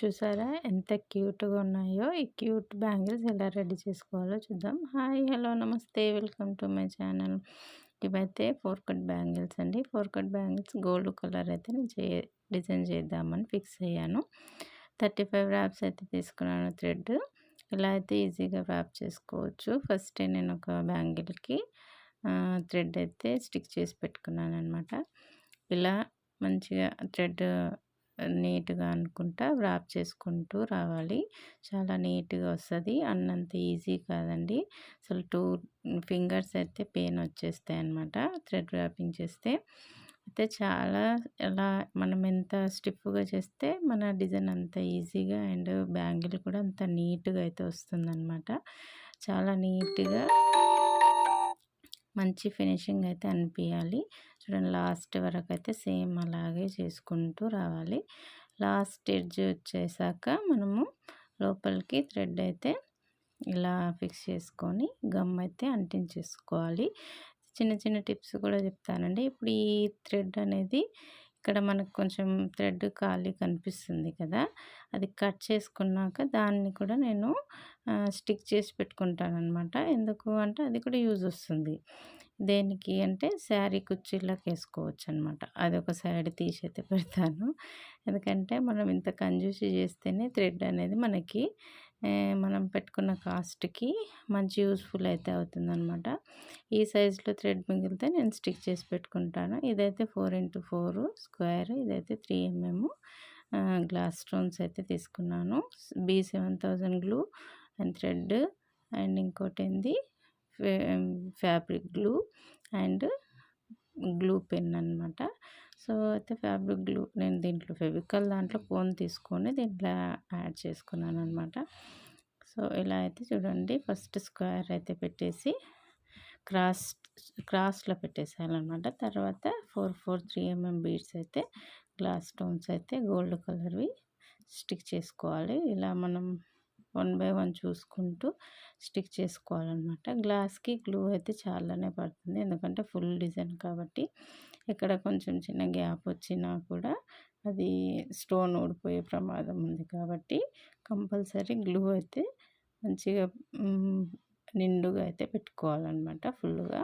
చూసారా ఎంత క్యూట్‌గా ఉన్నాయో! ఈ క్యూట్ బ్యాంగిల్స్ ఎలా రెడీ చేసుకోవాలో చూద్దాం. హాయ్! హలో! నమస్తే! Welcome to my channel. ఇవైతే ఫోర్ కట్ బ్యాంగిల్స్ అండి. Four cut bangles gold colour అయితే నేను చే డిజైన్ చేద్దామని ఫిక్స్ అయ్యాను. 35 ర్యాప్స్ అయితే తీసుకున్నాను థ్రెడ్. ఇలా అయితే ఈజీగా ర్యాప్ చేసుకోవచ్చు. ఫస్టే నేను ఒక బ్యాంగిల్‌కి థ్రెడ్ అయితే స్టిక్ చేసి పెట్టుకున్నాను అనమాట ఇలా మంచిగా థ్రెడ్ నీట్‌గా అనుకుంటా వ్రాప్ చేసుకుంటూ రావాలి. చాలా నీట్‌గా వస్తుంది అన్నంత ఈజీ కాదండి. అసలు టూ ఫింగర్స్ అయితే పెయిన్ వచ్చేస్తాయి అనమాట థ్రెడ్ వ్రాపింగ్ చేస్తే. అయితే చాలా ఎలా మనం ఎంత స్టిఫ్‌గా చేస్తే మన డిజైన్ అంత ఈజీగా అండ్ బ్యాంగిల్ కూడా అంత నీట్‌గా అయితే వస్తుందనమాట. చాలా నీట్‌గా మంచి ఫినిషింగ్ అయితే అనిపించాలి చూడండి లాస్ట్ వరకైతే సేమ్ అలాగే చేసుకుంటూ రావాలి. లాస్ట్ ఎడ్జ్ వచ్చేసాక మనము లోపలికి థ్రెడ్ అయితే ఇలా ఫిక్స్ చేసుకొని గమ్ అయితే అంటించేసుకోవాలి. చిన్న చిన్న టిప్స్ కూడా చెప్తానండి. ఇప్పుడు ఈ థ్రెడ్ అనేది ఇక్కడ మనకు కొంచెం థ్రెడ్ ఖాళీ కనిపిస్తుంది కదా! అది కట్ చేసుకున్నాక దాన్ని కూడా నేను స్టిక్ చేసి పెట్టుకుంటాననమాట. ఎందుకు అంటే అది కూడా యూజ్ వస్తుంది. దేనికి అంటే శారీ కుర్చీలకి ఏసుకోవచ్చనమాట. అదొక సైడ్ తీసి అయితే పెడతాను. ఎందుకంటే మనం ఇంత కంజూసి చేస్తేనే థ్రెడ్ అనేది మనకి మనం పెట్టుకున్న కాస్ట్‌కి మంచి యూస్ఫుల్ అయితే అవుతుందనమాట. ఈ సైజులో థ్రెడ్ మిగిలితే నేను స్టిక్ చేసి పెట్టుకుంటాను. ఇదైతే 4x4 స్క్వేర్ ఇదైతే త్రీ ఎంఎం గ్లాస్ స్టోన్స్ అయితే తీసుకున్నాను. బీ7000 గ్లూ అండ్ థ్రెడ్ అండ్ ఇంకోటేంది ఫే fabric glue and glue pen అనమాట. సో, అయితే ఫ్యాబ్రిక్ గ్లూ నేను దీంట్లో ఫెవికల్ దాంట్లో కోన్ తీసుకొని దీంట్లో యాడ్ చేసుకున్నాను అనమాట సో, ఇలా అయితే చూడండి ఫస్ట్ స్క్వేర్ అయితే పెట్టేసి క్రాస్ క్రాస్‌లో పెట్టేసేయాలన్నమాట తర్వాత 4, 4 3 ఎంఎం బీడ్స్ అయితే గ్లాస్ స్టోన్స్ అయితే గోల్డ్ కలర్‌వి స్టిక్ చేసుకోవాలి. ఇలా మనం వన్ బై వన్ చూసుకుంటూ స్టిక్ చేసుకోవాలనమాట. గ్లాస్‌కి గ్లూ అయితే చాలానే పడుతుంది. ఎందుకంటే ఫుల్ డిజైన్ కాబట్టి ఎక్కడ కొంచెం చిన్న గ్యాప్ వచ్చినా కూడా అది స్టోన్ ఊడిపోయే ప్రమాదం ఉంది కాబట్టి కంపల్సరీ గ్లూ అయితే మంచిగా నిండుగా అయితే పెట్టుకోవాలన్నమాట ఫుల్‌గా.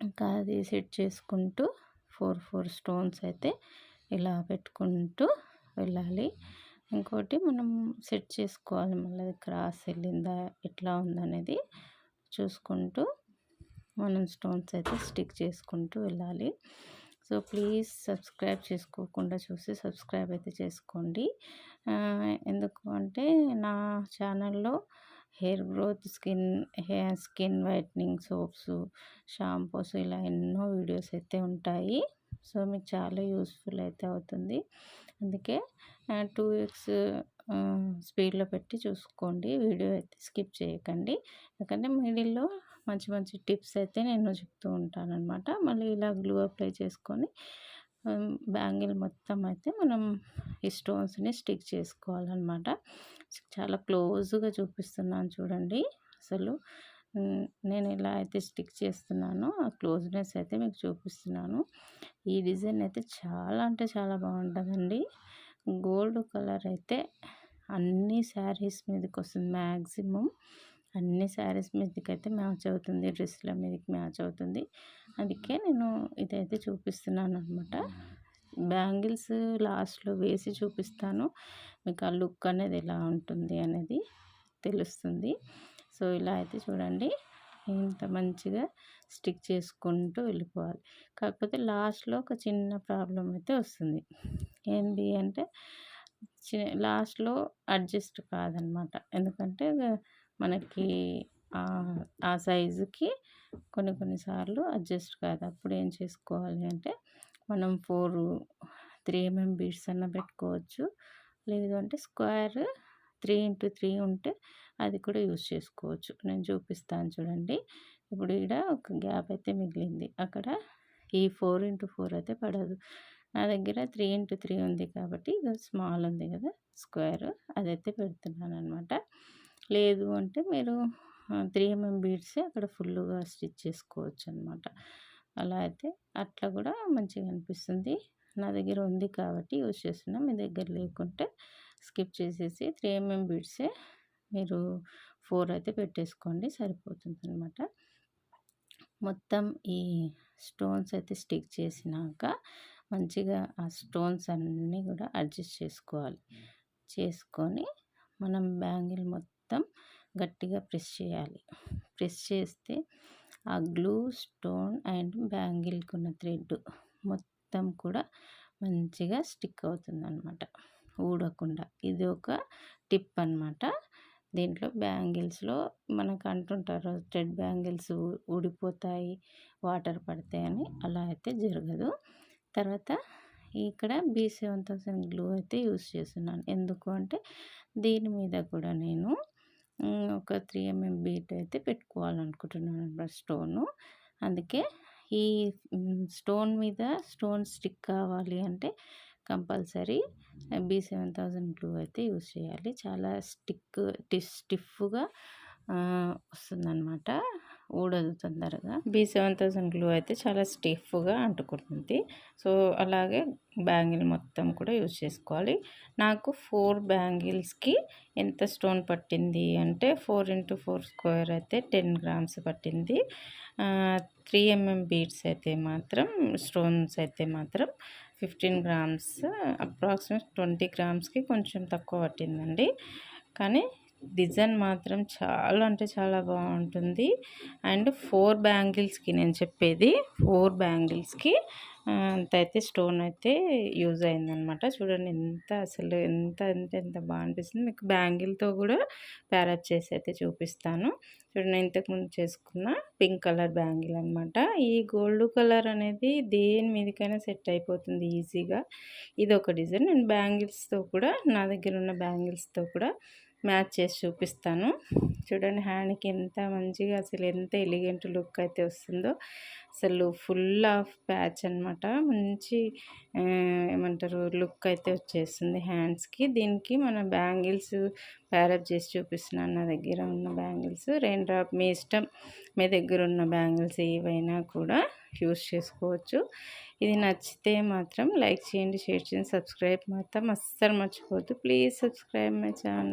ఇంకా అది సెట్ చేసుకుంటూ 4, 4 స్టోన్స్ అయితే ఇలా పెట్టుకుంటూ వెళ్ళాలి. ఇంకోటి మనం సెట్ చేసుకోవాలి మళ్ళీ క్రాస్ వెళ్ళిందా ఎట్లా ఉందనేది చూసుకుంటూ మనం స్టోన్స్ అయితే స్టిక్ చేసుకుంటూ వెళ్ళాలి. సో, ప్లీజ్ సబ్స్క్రైబ్ చేసుకోకుండా చూసి సబ్స్క్రైబ్ అయితే చేసుకోండి. ఎందుకు అంటే నా ఛానల్‌లో hair growth, skin hair skin whitening soaps, shampoos ఇలా ఎన్నో వీడియోస్ అయితే ఉంటాయి. సో, మీకు చాలా యూస్ఫుల్ అయితే అవుతుంది. అందుకే టూ వీక్స్ స్పీడ్‌లో పెట్టి చూసుకోండి. వీడియో అయితే స్కిప్ చేయకండి. ఎందుకంటే మిడిల్‌లో మంచి మంచి టిప్స్ అయితే నేను చెప్తూ ఉంటానన్నమాట మళ్ళీ ఇలా గ్లూ అప్లై చేసుకొని బ్యాంగిల్ మొత్తం అయితే మనం ఈ స్టోన్స్‌ని స్టిక్ చేసుకోవాలనమాట. చాలా క్లోజ్‌గా చూపిస్తున్నాను చూడండి. అసలు నేను ఎలా అయితే స్టిక్ చేస్తున్నానో ఆ క్లోజ్‌నెస్ అయితే మీకు చూపిస్తున్నాను. ఈ డిజైన్ అయితే చాలా అంటే చాలా బాగుంటుందండి గోల్డ్ కలర్ అయితే అన్ని శారీస్ మీదకొస్తుంది మ్యాక్సిమం అన్ని శారీస్ మీదకైతే మ్యాచ్ అవుతుంది. డ్రెస్‌ల మీదకి మ్యాచ్ అవుతుంది. అందుకే నేను ఇదైతే చూపిస్తున్నాను అనమాట బ్యాంగిల్స్ లాస్ట్‌లో వేసి చూపిస్తాను. మీకు ఆ లుక్ అనేది ఎలా ఉంటుంది అనేది తెలుస్తుంది. సో, ఇలా అయితే చూడండి ఇంత మంచిగా స్టిక్ చేసుకుంటూ వెళ్ళిపోవాలి. కాకపోతే లాస్ట్‌లో ఒక చిన్న ప్రాబ్లం అయితే వస్తుంది. ఏంది అంటే చి లాస్ట్‌లో అడ్జస్ట్ కాదనమాట. ఎందుకంటే మనకి ఆ సైజుకి కొన్ని కొన్ని సార్లు అడ్జస్ట్ కాదు. అప్పుడు ఏం చేసుకోవాలి అంటే మనం 4, 3 ఎంఎం బీడ్స్ అన్నా పెట్టుకోవచ్చు. లేదు అంటే స్క్వేర్ 3x3 ఉంటే అది కూడా యూజ్ చేసుకోవచ్చు. నేను చూపిస్తాను చూడండి. ఇప్పుడు ఈడ ఒక గ్యాప్ అయితే మిగిలింది. అక్కడ ఈ 4x4 అయితే పడదు. నా దగ్గర 3x3 ఉంది కాబట్టి ఇది స్మాల్ ఉంది కదా! స్క్వేర్ అదైతే పెడుతున్నాననమాట. లేదు అంటే మీరు త్రీ ఎంఎం బీడ్సే అక్కడ ఫుల్లుగా స్టిచ్ చేసుకోవచ్చనమాట. అలా అయితే అట్లా కూడా మంచిగా అనిపిస్తుంది. నా దగ్గర ఉంది కాబట్టి యూజ్ చేస్తున్నా. మీ దగ్గర లేకుంటే స్కిప్ చేసేసి త్రీ ఎంఎం బీడ్సే మీరు ఫోర్ అయితే పెట్టేసుకోండి సరిపోతుంది అనమాట మొత్తం ఈ స్టోన్స్ అయితే స్టిక్ చేసినాక మంచిగా ఆ స్టోన్స్ అన్నీ కూడా అడ్జస్ట్ చేసుకోవాలి చేసుకొని మనం బ్యాంగిల్ మొత్తం మొత్తం గట్టిగా ప్రెస్ చేయాలి. ప్రెస్ చేస్తే ఆ గ్లూ స్టోన్ అండ్ బ్యాంగిల్కి ఉన్న థ్రెడ్ మొత్తం కూడా మంచిగా స్టిక్ అవుతుంది అనమాట ఊడకుండా. ఇది ఒక టిప్ అనమాట దీంట్లో బ్యాంగిల్స్లో మనకు అంటుంటారు థ్రెడ్ బ్యాంగిల్స్ ఊడిపోతాయి వాటర్ పడతాయని అలా అయితే జరగదు. తర్వాత ఇక్కడ బీ సెవెన్ థౌసండ్ గ్లూ అయితే యూస్ చేస్తున్నాను. ఎందుకు అంటే దీని మీద కూడా నేను ఒక త్రీ ఎంఎం బీట్ అయితే పెట్టుకోవాలనుకుంటున్నాను అనమాట స్టోను. అందుకే ఈ స్టోన్ మీద స్టోన్ స్టిక్ కావాలి అంటే compulsory B seven thousand glue అయితే యూస్ చేయాలి. చాలా స్టిక్ స్టిఫ్గా వస్తుందన్నమాట. ఊడదు తొందరగా. బీ సెవెన్ థౌసండ్ గ్లూ అయితే చాలా స్టిఫ్గా అంటుకుంటుంది. సో అలాగే బ్యాంగిల్ మొత్తం కూడా యూజ్ చేసుకోవాలి. నాకు ఫోర్ బ్యాంగిల్స్కి ఎంత స్టోన్ పట్టింది అంటే ఫోర్ ఇంటూ ఫోర్ స్క్వేర్ అయితే టెన్ గ్రామ్స్ పట్టింది. త్రీ ఎంఎం బీడ్స్ అయితే మాత్రం స్టోన్స్ అయితే మాత్రం ఫిఫ్టీన్ గ్రామ్స్ అప్రాక్సిమేట్ ట్వంటీ గ్రామ్స్కి కొంచెం తక్కువ పట్టిందండి. కానీ డిజైన్ మాత్రం చాలా అంటే చాలా బాగుంటుంది. అండ్ ఫోర్ బ్యాంగిల్స్కి నేను చెప్పేది ఫోర్ బ్యాంగిల్స్కి అంత అయితే స్టోన్ అయితే యూజ్ అయిందనమాట చూడండి ఎంత అసలు ఎంత అంటే ఎంత బాగా అనిపిస్తుంది. మీకు బ్యాంగిల్తో కూడా ప్యారప్ చేసి అయితే చూపిస్తాను. చూడండి ఇంతకుముందు చేసుకున్న పింక్ కలర్ బ్యాంగిల్ అనమాట ఈ గోల్డ్ కలర్ అనేది దేని మీదకైనా సెట్ అయిపోతుంది ఈజీగా. ఇది ఒక డిజైన్. నేను బ్యాంగిల్స్తో కూడా నా దగ్గర ఉన్న బ్యాంగిల్స్తో కూడా మ్యాచ్ చేసి చూపిస్తాను. చూడండి హ్యాండ్కి ఎంత మంచిగా అసలు ఎంత ఎలిగెంట్ లుక్ అయితే వస్తుందో. అసలు ఫుల్ ఆఫ్ ప్యాచ్ అనమాట మంచి ఏమంటారు లుక్ అయితే వచ్చేస్తుంది హ్యాండ్స్కి. దీనికి మన బ్యాంగిల్స్ ప్యారప్ చేసి చూపిస్తున్నాను నా దగ్గర ఉన్న బ్యాంగిల్స్. రెయిన్ డ్రాప్ మీ ఇష్టం మీ దగ్గర ఉన్న బ్యాంగిల్స్ ఏవైనా కూడా యూస్ చేసుకోవచ్చు. ఇది నచ్చితే మాత్రం లైక్ చేయండి షేర్ చేయండి సబ్స్క్రైబ్ మాత్రం అస్సలు మర్చిపోవద్దు. Please subscribe my channel